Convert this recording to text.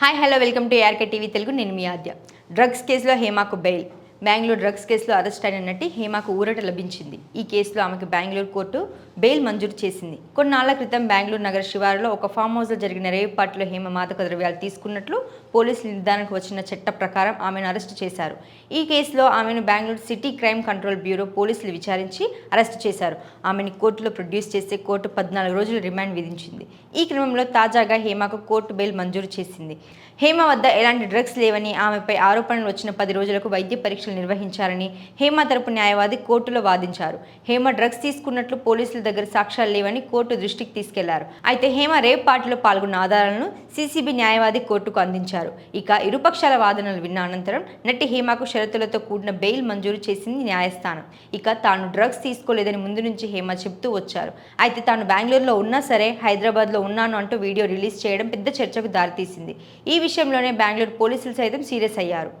Hi hello welcome to ARK TV Telugu నేను మీ ఆద్య. Drugs కేసులో హేమాకు బెయిల్. బెంగళూరు డ్రగ్స్ కేసులో అరెస్ట్ అయిన నటి హేమాకు ఊరట లభించింది. ఈ కేసులో ఆమెకు బెంగళూరు కోర్టు బెయిల్ మంజూరు చేసింది. కొన్నాళ్ళ క్రితం బెంగళూరు నగర శివారులో ఒక ఫామ్ హౌస్లో జరిగిన రేవ్ పార్టీలో హేమ మాదక ద్రవ్యాలు తీసుకున్నట్లు పోలీసులు నిర్ధారణకు వచ్చిన చట్ట ప్రకారం ఆమెను అరెస్టు చేశారు. ఈ కేసులో ఆమెను Bengaluru city crime control bureau పోలీసులు విచారించి అరెస్టు చేశారు. ఆమెను కోర్టులో ప్రొడ్యూస్ చేస్తే కోర్టు పద్నాలుగు రోజులు రిమాండ్ విధించింది. ఈ క్రమంలో తాజాగా హేమకు కోర్టు బెయిల్ మంజూరు చేసింది. హేమ వద్ద ఎలాంటి డ్రగ్స్ లేవని ఆమెపై ఆరోపణలు వచ్చిన పది రోజులకు వైద్య పరీక్ష పరీక్షలు నిర్వహించారని హేమ తరపు న్యాయవాది కోర్టులో వాదించారు. హేమ డ్రగ్స్ తీసుకున్నట్లు పోలీసుల దగ్గర సాక్ష్యాలు లేవని కోర్టు దృష్టికి తీసుకెళ్ళారు. అయితే హేమ రేప్ పార్టీలో పాల్గొన్న ఆధారాలను సీసీబీ న్యాయవాది కోర్టుకు అందించారు. ఇక ఇరుపక్షాల వాదనలు విన్న అనంతరం నటి హేమకు షరతులతో కూడిన బెయిల్ మంజూరు చేసింది న్యాయస్థానం. ఇక తాను డ్రగ్స్ తీసుకోలేదని ముందు నుంచి హేమ చెప్తూ వచ్చారు. అయితే తాను బెంగళూరులో ఉన్నా సరే హైదరాబాద్లో ఉన్నాను అంటూ వీడియో రిలీజ్ చేయడం పెద్ద చర్చకు దారితీసింది. ఈ విషయంలోనే బెంగళూరు పోలీసులు సైతం సీరియస్ అయ్యారు.